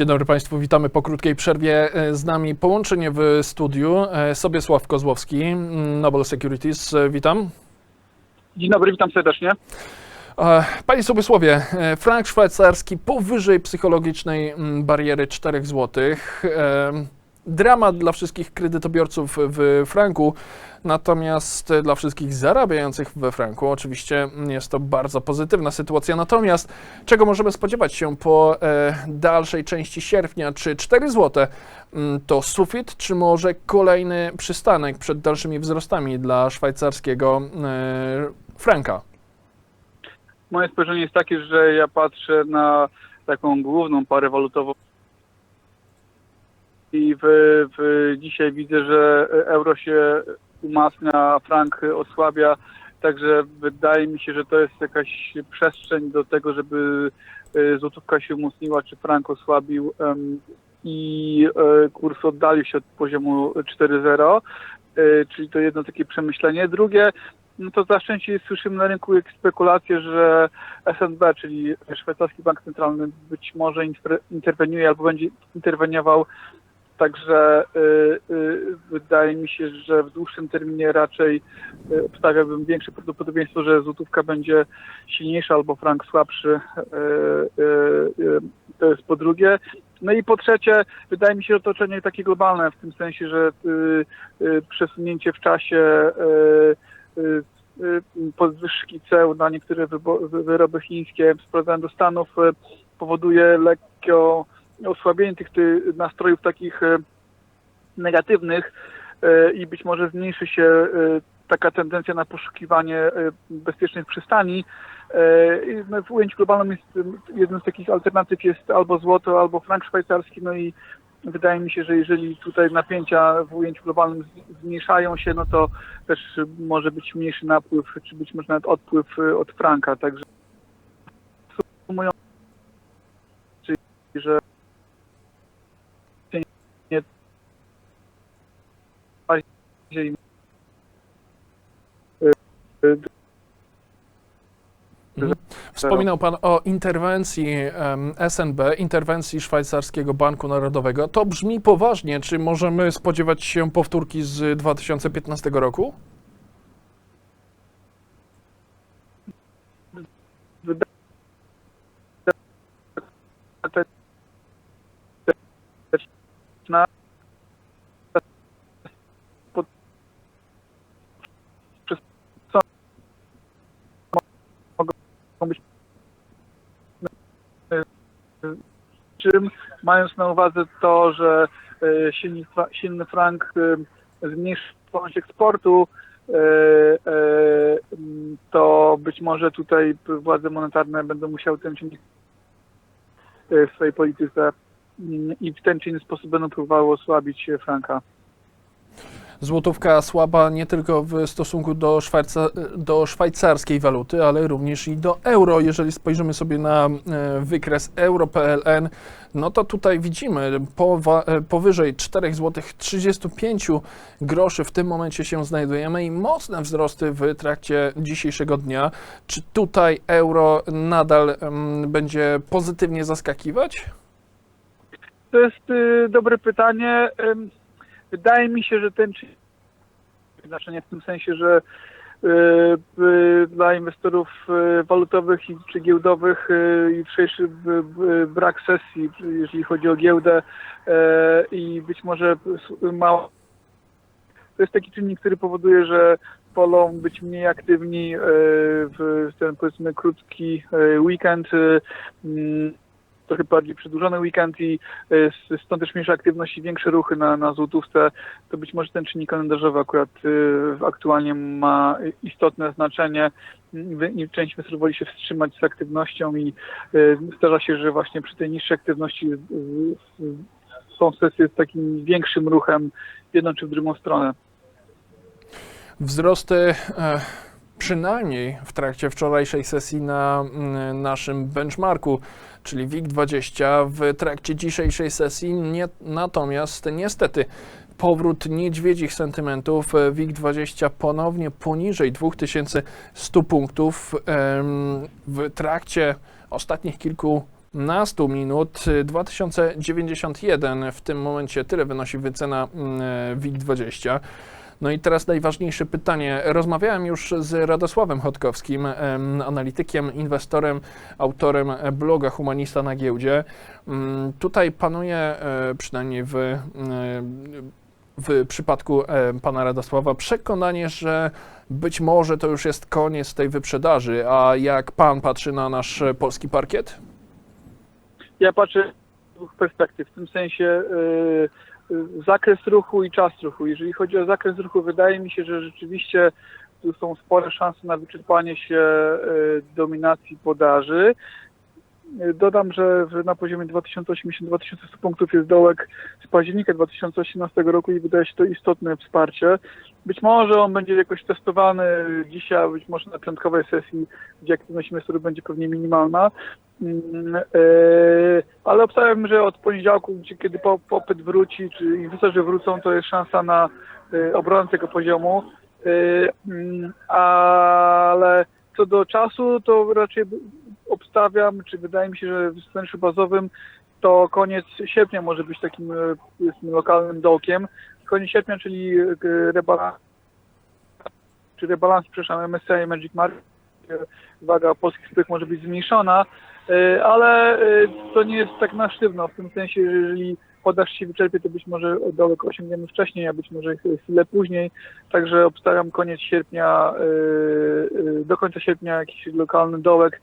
Dzień dobry Państwu, witamy po krótkiej przerwie. E, Z nami połączenie w studiu e, Sobiesław Kozłowski, mm, Noble Securities. E, Witam. Dzień dobry, witam serdecznie. Panie Sobiesławie, frank szwajcarski powyżej psychologicznej mm, bariery 4 zł. Dramat dla wszystkich kredytobiorców w franku, natomiast dla wszystkich zarabiających we franku oczywiście jest to bardzo pozytywna sytuacja. Natomiast czego możemy spodziewać się po e, dalszej części sierpnia? Czy 4 zł mm, to sufit, czy może kolejny przystanek przed dalszymi wzrostami dla szwajcarskiego e, franka? Moje spojrzenie jest takie, że ja patrzę na taką główną parę walutową i w, w, dzisiaj widzę, że euro się umacnia, frank osłabia, także wydaje mi się, że to jest jakaś przestrzeń do tego, żeby e, złotówka się umocniła, czy frank osłabił i e, kurs oddalił się od poziomu 4,0, e, czyli to jedno takie przemyślenie. Drugie, no to na szczęście słyszymy na rynku spekulacje, że SNB, czyli Szwajcarski Bank Centralny być może inter- interweniuje albo będzie interweniował. Także y, y, wydaje mi się, że w dłuższym terminie raczej y, obstawiałbym większe prawdopodobieństwo, że złotówka będzie silniejsza albo frank słabszy. To jest po drugie. No i po trzecie, wydaje mi się otoczenie takie globalne, w tym sensie, że przesunięcie w czasie podwyżki ceł na niektóre wyroby chińskie sprowadzane do Stanów powoduje lekko osłabienie tych ty, nastrojów takich y, negatywnych y, i być może zmniejszy się y, taka tendencja na poszukiwanie bezpiecznych przystani. No, W ujęciu globalnym jest jedną z takich alternatyw jest albo złoto, albo frank szwajcarski, no i wydaje mi się, że jeżeli tutaj napięcia w ujęciu globalnym zmniejszają się, no to też może być mniejszy napływ, czy być może nawet odpływ od franka, także sumując, czyli że nie bardziej y, y, Mhm. Wspominał Pan o interwencji SNB, interwencji Szwajcarskiego Banku Narodowego. To brzmi poważnie. Czy możemy spodziewać się powtórki z 2015 roku? te- te- na pod- przez co mogą być czym mając na uwadze to, że e, silny, silny frank e, zmniejszy zdolność eksportu, e, to być może tutaj władze monetarne będą musiały ten e, w swojej polityce mm, i w ten czy inny sposób będą próbowały osłabić franka. Złotówka słaba nie tylko w stosunku do, Szwajca, do szwajcarskiej waluty, ale również i do euro. Jeżeli spojrzymy sobie na e, wykres euro.pln, no to tutaj widzimy powa, e, powyżej 4 zł 35 groszy w tym momencie się znajdujemy i mocne wzrosty w trakcie dzisiejszego dnia. Czy tutaj euro nadal będzie pozytywnie zaskakiwać? To jest y, dobre pytanie. Wydaje mi się, że ten czynnik znaczenie w tym sensie, że y, y, dla inwestorów y, walutowych czy giełdowych jutrzejszy brak sesji, jeżeli chodzi o giełdę i być może mało. To jest taki czynnik, który powoduje, że wolą być mniej aktywni w ten powiedzmy krótki weekend. Trochę bardziej przedłużony weekend i s- stąd też mniejsza aktywność i większe ruchy na, na złotówce, to być może ten czynnik kalendarzowy akurat y, aktualnie ma istotne znaczenie. I część inwestorów woli się wstrzymać z aktywnością i y, zdarza się, że właśnie przy tej niższej aktywności są sesje z takim większym ruchem w jedną czy w drugą stronę. Wzrosty e, przynajmniej w trakcie wczorajszej sesji na mm, naszym benchmarku, czyli WIG20, w trakcie dzisiejszej sesji nie, natomiast niestety powrót niedźwiedzich sentymentów. E, WIG20 ponownie poniżej 2100 punktów. W trakcie ostatnich kilkunastu minut e, 2091 w tym momencie tyle wynosi wycena mm, e, WIG20. No i teraz najważniejsze pytanie. Rozmawiałem już z Radosławem Chodkowskim, em, analitykiem, inwestorem, autorem bloga Humanista na giełdzie. Mm, Tutaj panuje, e, przynajmniej w, e, w przypadku e, pana Radosława, przekonanie, że być może to już jest koniec tej wyprzedaży. A jak pan patrzy na nasz polski parkiet? Ja patrzę z dwóch perspektyw, w tym sensie y, zakres ruchu i czas ruchu. Jeżeli chodzi o zakres ruchu, wydaje mi się, że rzeczywiście tu są spore szanse na wyczerpanie się y, dominacji podaży. Dodam, że na poziomie 2080-2100 punktów jest dołek z października 2018 roku i wydaje się to istotne wsparcie. Być może on będzie jakoś testowany dzisiaj, być może na piątkowej sesji, gdzie aktywność inwestorów będzie pewnie minimalna. Mm, e, ale obstawiam, że od poniedziałku, kiedy po- popyt wróci, czy inwestorzy wrócą, to jest szansa na e, obronę tego poziomu. E, mm, Ale co do czasu, to raczej obstawiam, czy wydaje mi się, że w scenariuszu bazowym to koniec sierpnia może być takim e, lokalnym dołkiem. Koniec sierpnia, czyli e, rebalans, czy rebalans, przepraszam, MSCI Magic Market, waga polskich spółek może być zmniejszona, e, ale to nie jest tak na sztywno, w tym sensie, że jeżeli podaż się wyczerpie, to być może dołek osiągniemy wcześniej, a być może chwilę później, także obstawiam koniec sierpnia, do końca sierpnia jakiś lokalny dołek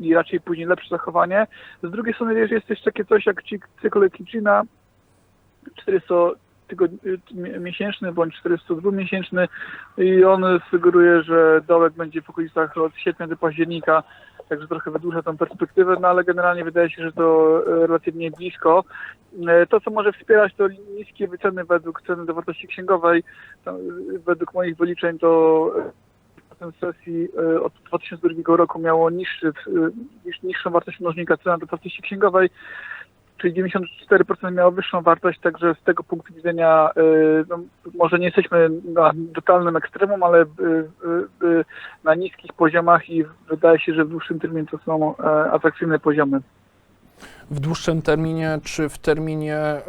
i raczej później lepsze zachowanie. Z drugiej strony jest jest też takie coś jak cykl Kitchina, 400 tygod- y, miesięczny bądź 402 miesięczny i on sugeruje, że dołek będzie w okolicach od sierpnia do października, także trochę wydłuża tą perspektywę, no ale generalnie wydaje się, że to e, relatywnie blisko. E, To, co może wspierać, to niskie wyceny według ceny do wartości księgowej. E, Według moich wyliczeń to procent sesji e, od 2002 roku miało niższy, e, niż, niższą wartość mnożnika cena do wartości księgowej, czyli 94% miało wyższą wartość, także z tego punktu widzenia e, no, może nie jesteśmy na totalnym ekstremum, ale na niskich poziomach i wydaje się, że w dłuższym terminie to są atrakcyjne poziomy. W dłuższym terminie, czy w terminie, e,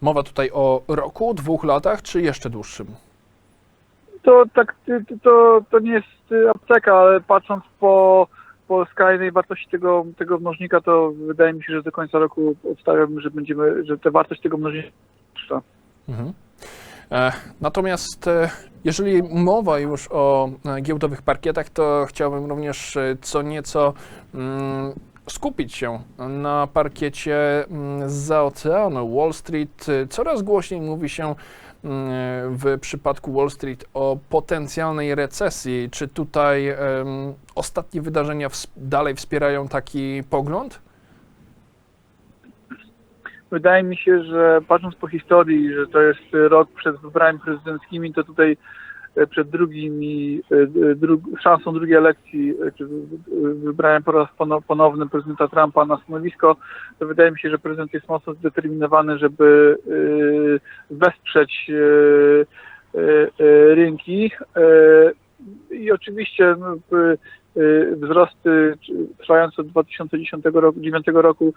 mowa tutaj o roku, dwóch latach, czy jeszcze dłuższym? To tak, to, to nie jest y, apteka, ale patrząc po, po skrajnej wartości tego, tego mnożnika, to wydaje mi się, że do końca roku obstawiam, że będziemy, że ta wartość tego mnożnika. Mhm. E, Natomiast e, jeżeli mowa już o e, giełdowych parkietach, to chciałbym również co nieco mm, skupić się na parkiecie mm, za oceanu Wall Street. Coraz głośniej mówi się w przypadku Wall Street o potencjalnej recesji. Czy tutaj em, ostatnie wydarzenia ws- dalej wspierają taki pogląd? Wydaje mi się, że patrząc po historii, że to jest rok przed wyborami prezydenckimi, to tutaj przed drugimi, e, dru, szansą drugiej elekcji, e, czy wy- wybrałem po raz pono- ponowny prezydenta Trumpa na stanowisko, to wydaje mi się, że prezydent jest mocno zdeterminowany, żeby e, wesprzeć e, e, e, rynki. E, I oczywiście no, e, e, wzrosty trwające od 2010 roku, 2009 roku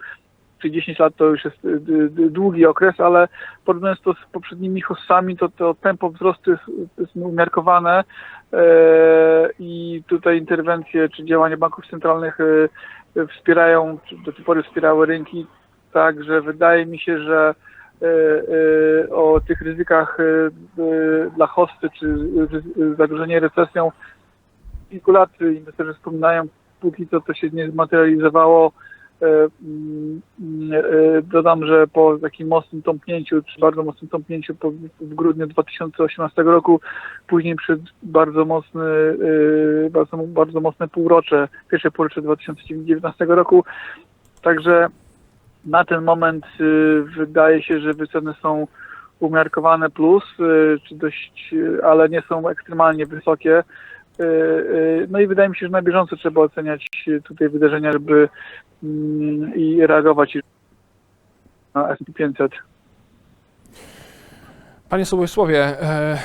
czy 10 lat to już jest y, y, długi okres, ale porównując to z poprzednimi hossami, to, to tempo wzrostu jest, jest umiarkowane. E, i tutaj interwencje czy działania banków centralnych wspierają, czy do tej pory wspierały rynki, także wydaje mi się, że o tych ryzykach dla hosty czy zagrożenie recesją kilku lat inwestorzy wspominają, póki co to się nie zmaterializowało, Dodam, że po takim mocnym tąpnięciu, czy bardzo mocnym tąpnięciu w grudniu 2018 roku, później przed bardzo mocny, e, bardzo, bardzo mocne półrocze, pierwsze półrocze 2019 roku. Także na ten moment e, wydaje się, że wyceny są umiarkowane plus, e, czy dość, e, ale nie są ekstremalnie wysokie. E, e, No i wydaje mi się, że na bieżąco trzeba oceniać tutaj wydarzenia, żeby mm, i reagować na S&P 500. Panie Sobosławie, e,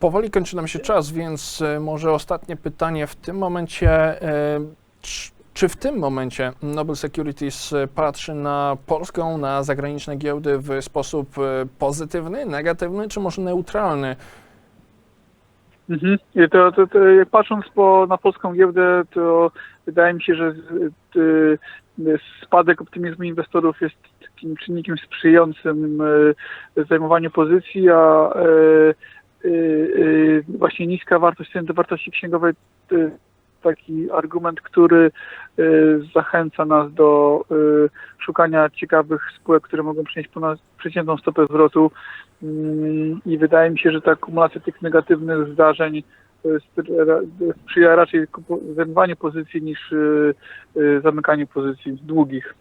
powoli kończy nam się czas, więc e, może ostatnie pytanie w tym momencie. E, czy, w tym momencie Noble Securities patrzy na polską, na zagraniczne giełdy w sposób pozytywny, negatywny, czy może neutralny? Mhm. To, to, to, jak patrząc po, na polską giełdę, to wydaje mi się, że y, y, spadek optymizmu inwestorów jest takim czynnikiem sprzyjającym y, zajmowaniu pozycji, a y, y, y, właśnie niska wartość wartości księgowej taki argument, który y, zachęca nas do y, szukania ciekawych spółek, które mogą przynieść ponad przeciętną stopę zwrotu Mm, i wydaje mi się, że ta akumulacja tych negatywnych zdarzeń ra- sprzyja raczej zajmowaniu pozycji niż y, y, zamykaniu pozycji długich.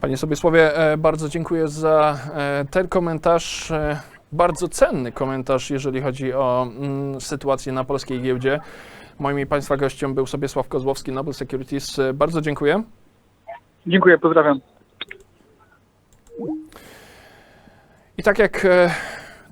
Panie Sobiesławie, e, bardzo dziękuję za e, ten komentarz. e, Bardzo cenny komentarz, jeżeli chodzi o mm, sytuację na polskiej giełdzie. Moim i Państwa gościem był Sobiesław Kozłowski, Noble Securities. Bardzo dziękuję. Dziękuję, pozdrawiam. I tak jak, e,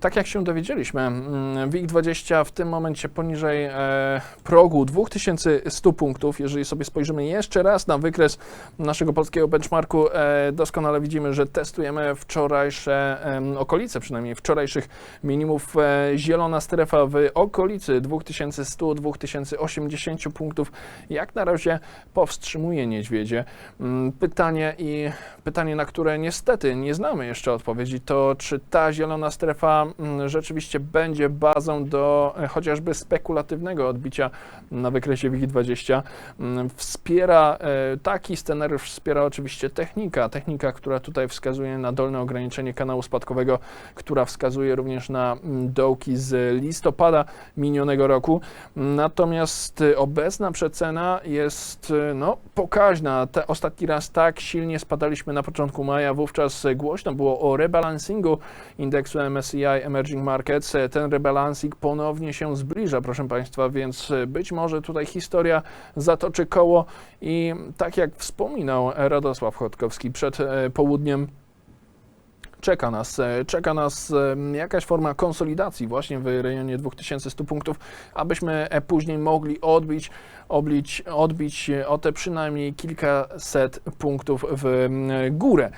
tak jak się dowiedzieliśmy, mm, WIG20 w tym momencie poniżej e, progu 2100 punktów. Jeżeli sobie spojrzymy jeszcze raz na wykres naszego polskiego benchmarku, e, doskonale widzimy, że testujemy wczorajsze okolice, przynajmniej wczorajszych minimów. E, zielona strefa w okolicy 2100-2080 punktów. Jak na razie powstrzymuje niedźwiedzie. Mm, Pytanie i pytanie, na które niestety nie znamy jeszcze odpowiedzi, to czy ta zielona strefa rzeczywiście będzie bazą do e, chociażby spekulatywnego odbicia na wykresie WIG20. Mm, Wspiera e, taki scenariusz, wspiera oczywiście technika, technika, która tutaj wskazuje na dolne ograniczenie kanału spadkowego, która wskazuje również na mm, dołki z listopada minionego roku. Natomiast y, obecna przecena jest no, pokaźna. Te, ostatni raz tak silnie spadaliśmy na początku maja, wówczas głośno było o rebalansingu indeksu MSCI Emerging Markets. Ten rebalancing ponownie się zbliża, proszę Państwa, więc być może tutaj historia zatoczy koło i tak jak wspominał Radosław Chodkowski przed e, południem, Czeka nas, e, czeka nas em, jakaś forma konsolidacji właśnie w rejonie 2100 punktów, abyśmy e, później mogli odbić, oblić, odbić e, o te przynajmniej kilkaset punktów w górę.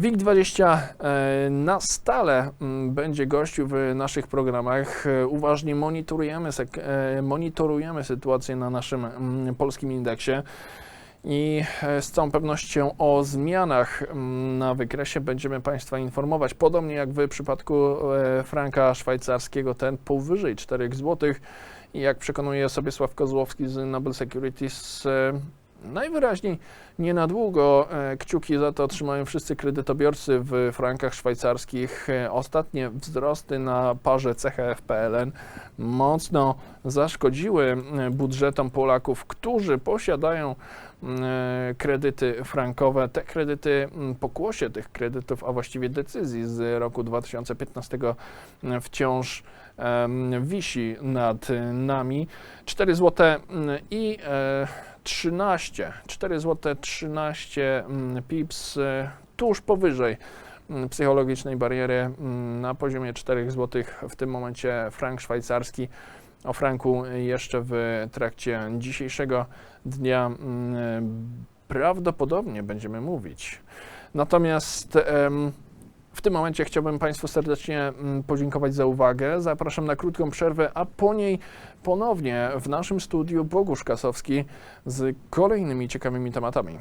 WIG20 e, na stale m, będzie gościł w naszych programach. E, Uważnie monitorujemy, e, monitorujemy sytuację na naszym m, polskim indeksie. I z całą pewnością o zmianach mm, na wykresie będziemy Państwa informować. Podobnie jak w przypadku franka szwajcarskiego, ten powyżej 4 zł. Jak przekonuje sobie Sław Kozłowski z Noble Securities, najwyraźniej nie na długo e, kciuki za to trzymają wszyscy kredytobiorcy w frankach szwajcarskich. E, Ostatnie wzrosty na parze CHF-PLN mocno zaszkodziły e, budżetom Polaków, którzy posiadają kredyty frankowe. Te kredyty, pokłosie tych kredytów, a właściwie decyzji z roku 2015 mm, wciąż wisi nad nami. 4 zł mm, i 13, 4 zł 13 mm, pips e, tuż powyżej mm, psychologicznej bariery mm, na poziomie 4 zł. W tym momencie frank szwajcarski. O franku jeszcze w trakcie dzisiejszego dnia mm, prawdopodobnie będziemy mówić. Natomiast w tym momencie chciałbym Państwu serdecznie mm, podziękować za uwagę. Zapraszam na krótką przerwę, a po niej ponownie w naszym studiu Bogusz Kasowski z kolejnymi ciekawymi tematami.